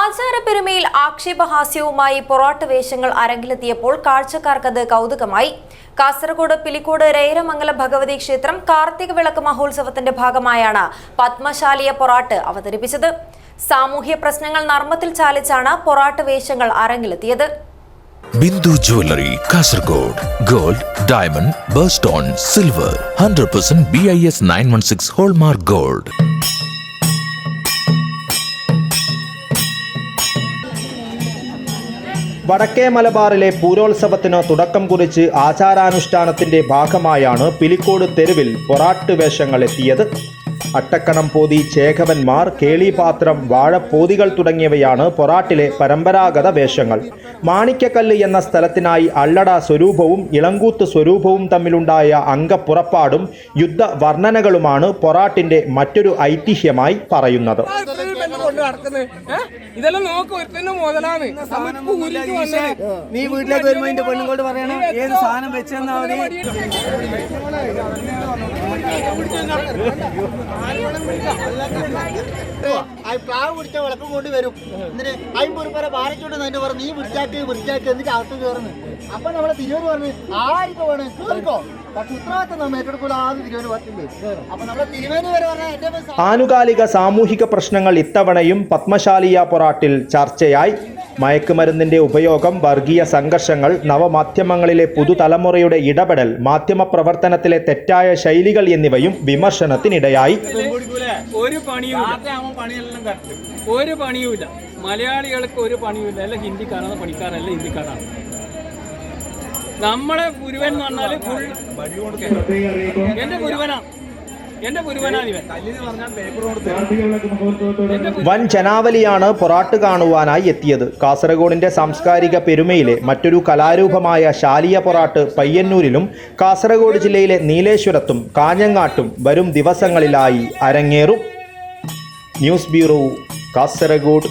ആചാരപ്പെരുമയിൽ ആക്ഷേപഹാസ്യവുമായി പൊറാട്ട് വേഷങ്ങൾ അരങ്ങിലെത്തിയപ്പോൾ കാഴ്ചക്കാർക്കത് കൗതുകമായി. കാസർഗോഡ് പിലിക്കോട് രൈരമംഗലം ഭഗവതി ക്ഷേത്രം കാർത്തിക വിളക്ക് മഹോത്സവത്തിന്റെ ഭാഗമായാണ് പത്മശാലിയ പൊറാട്ട് അവതരിപ്പിച്ചത്. സാമൂഹ്യ പ്രശ്നങ്ങൾ നർമ്മത്തിൽ ചാലിച്ചാണ് പൊറാട്ട് വേഷങ്ങൾ അരങ്ങിലെത്തിയത്. Bindu jewellery Kasaragod gold diamond birthstone silver hundred percent B I S nine one six hallmark gold. വടക്കേ മലബാറിലെ പൂരോത്സവത്തിന് തുടക്കം കുറിച്ച് ആചാരാനുഷ്ഠാനത്തിന്റെ ഭാഗമായാണ് പിലിക്കോട് തെരുവിൽ പൊറാട്ട് വേഷങ്ങൾ എത്തിയത് അട്ടക്കണം പോതി ചേകവന്മാർ കേളിപാത്രം വാഴപ്പോതികൾ തുടങ്ങിയവയാണ് പൊറാട്ടിലെ പരമ്പരാഗത വേഷങ്ങൾ. മാണിക്കക്കല്ല് എന്ന സ്ഥലത്തിനായി അള്ളട സ്വരൂപവും ഇളങ്കൂത്ത് സ്വരൂപവും തമ്മിലുണ്ടായ അംഗപ്പുറപ്പാടും യുദ്ധ വർണനകളുമാണ് മറ്റൊരു ഐതിഹ്യമായി പറയുന്നത്. പെണ്ണ് കൊണ്ട് നടക്കുന്നത്. ഏഹ്? ഇതെല്ലാം നോക്ക് ഒരുത്തന്നെ മുതലാണ് നീ വീട്ടിലേക്ക് വരുമ്പോ പെണ്ണുങ്ങളോട് പറയണം. ഏത് സാധനം വെച്ചെന്നാ മതി. പ്രാവ് പിടിച്ച വിളക്കം കൊണ്ട് വരും എന്നിട്ട് അമ്പത് രൂപ ഭാരച്ചോണ്ട് തന്നെ പറഞ്ഞു നീ വൃത്തിയാക്കി വൃത്തിയാക്കി എന്നിട്ട് അകത്ത് കയറുന്നു അപ്പൊ നമ്മളെ തിരുവന് പറഞ്ഞു ആർക്കും വേണം കേറിക്കോ ആനുകാലിക സാമൂഹിക പ്രശ്നങ്ങൾ ഇത്തവണയും പത്മശാലിയ പൊറാട്ടിൽ ചർച്ചയായി. മയക്കുമരുന്നിന്റെ ഉപയോഗം വർഗീയ സംഘർഷങ്ങൾ നവമാധ്യമങ്ങളിലെ പുതുതലമുറയുടെ ഇടപെടൽ മാധ്യമ പ്രവർത്തനത്തിലെ തെറ്റായ ശൈലികൾ എന്നിവയും വിമർശനത്തിനിടയായി. ഒരു പണിയുമില്ല ഒരു പണിയുമില്ല മലയാളികൾക്ക് ഒരു പണിയുമില്ല അല്ല ഹിന്ദിക്കാരാണ് പണിക്കാരല്ല ഹിന്ദിക്കാരാണ്. നമ്മളെ ഗുരുവൻ എന്ന് പറഞ്ഞാൽ ഫുൾ എന്റെ ഗുരുവനാ എന്റെ ഗുരുവനാണ് വൻ ജനാവലിയാണ് പൊറാട്ട് കാണുവാനായി എത്തിയത്. കാസർഗോഡിന്റെ സാംസ്കാരിക പെരുമയിലെ മറ്റൊരു കലാരൂപമായ ശാലിയ പൊറാട്ട് പയ്യന്നൂരിലും കാസർഗോഡ് ജില്ലയിലെ നീലേശ്വരത്തും കാഞ്ഞങ്ങാട്ടും വരും ദിവസങ്ങളിലായി അരങ്ങേറും. News bureau Kasaragod.